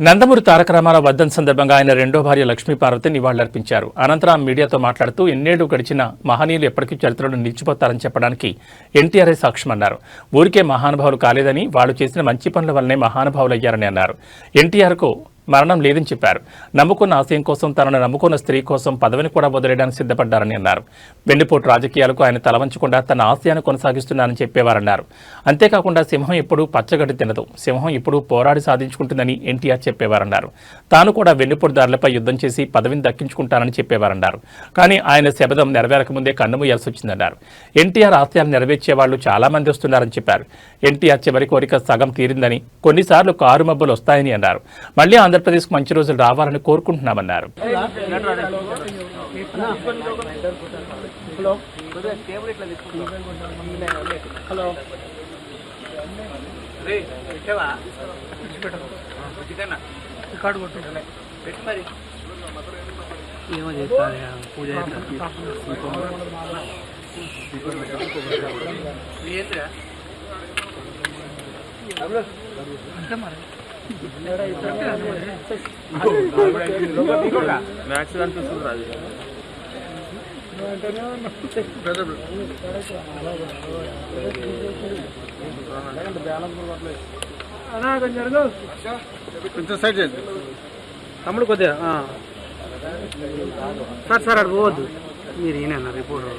నందమూరి తారక రామారావు వర్ధన్ సందర్భంగా ఆయన రెండో భార్య లక్ష్మీపార్వతి నివాళులర్పించారు. అనంతరం మీడియాతో మాట్లాడుతూ ఎన్నేళ్ళు గడిచిన మహనీయులు ఎప్పటికీ చరిత్రలో నిలిచిపోతారని చెప్పడానికి ఎన్టీఆర్ఏ సాక్ష్యమన్నారు. ఊరికే మహానుభావులు కాలేదని వాళ్ళు చేసిన మంచి పనుల వల్లనే మహానుభావులయ్యారని అన్నారు. ఎన్టీఆర్కు మరణం లేదని చెప్పారు. నమ్ముకున్న ఆశయం కోసం తనను నమ్ముకున్న స్త్రీ కోసం పదవిని కూడా వదిలేయడానికి సిద్ధపడ్డారని అన్నారు. వెన్నుపోటు రాజకీయాలకు ఆయన తలవంచకుండా తన ఆశయాన్ని కొనసాగిస్తున్నారని చెప్పేవారన్నారు. అంతేకాకుండా సింహం ఎప్పుడూ పచ్చగడ్డి తినదు. సింహం ఎప్పుడూ పోరాడి సాధించుకుంటుందని ఎన్టీఆర్ చెప్పేవారన్నారు. తాను కూడా వెన్నుపోటుదారులపై యుద్ధం చేసి పదవిని దక్కించుకుంటానని చెప్పేవారన్నారు. కానీ ఆయన శబదం నెరవేరక ముందే కన్నుమూయాల్సి వచ్చిందన్నారు. ఎన్టీఆర్ ఆశయాలు నెరవేర్చే వాళ్ళు చాలా మంది వస్తున్నారని చెప్పారు. ఎన్టీఆర్ చివరి కోరిక సగం తీరిందని కొన్నిసార్లు కారు మబ్బులు వస్తాయని అన్నారు. మళ్ళీ ఆంధ్రప్రదేశ్కు మంచి రోజులు రావాలని కోరుకుంటున్నామన్నారు. ఏమో చేస్తారు పూజ చేస్తారు మ్యాక్స్ కనిపిస్తుంది రాజు కొంచెం సైడ్ చేయండి. తమ్ముడు కొద్దిగా సార్ సార్ అక్కడ పోవద్దు. మీరు ఈయన రిపోర్టర్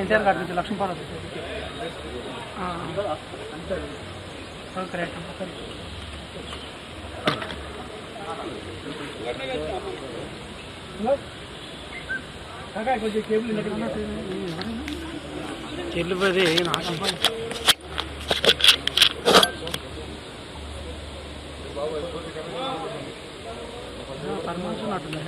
ఎన్టీఆర్ గారి నుంచి లక్ష్మీపార్వతి కరెక్ట్ చెల్లు పోయి నాకు పర్మనెంట్ ఉన్నట్టుంది?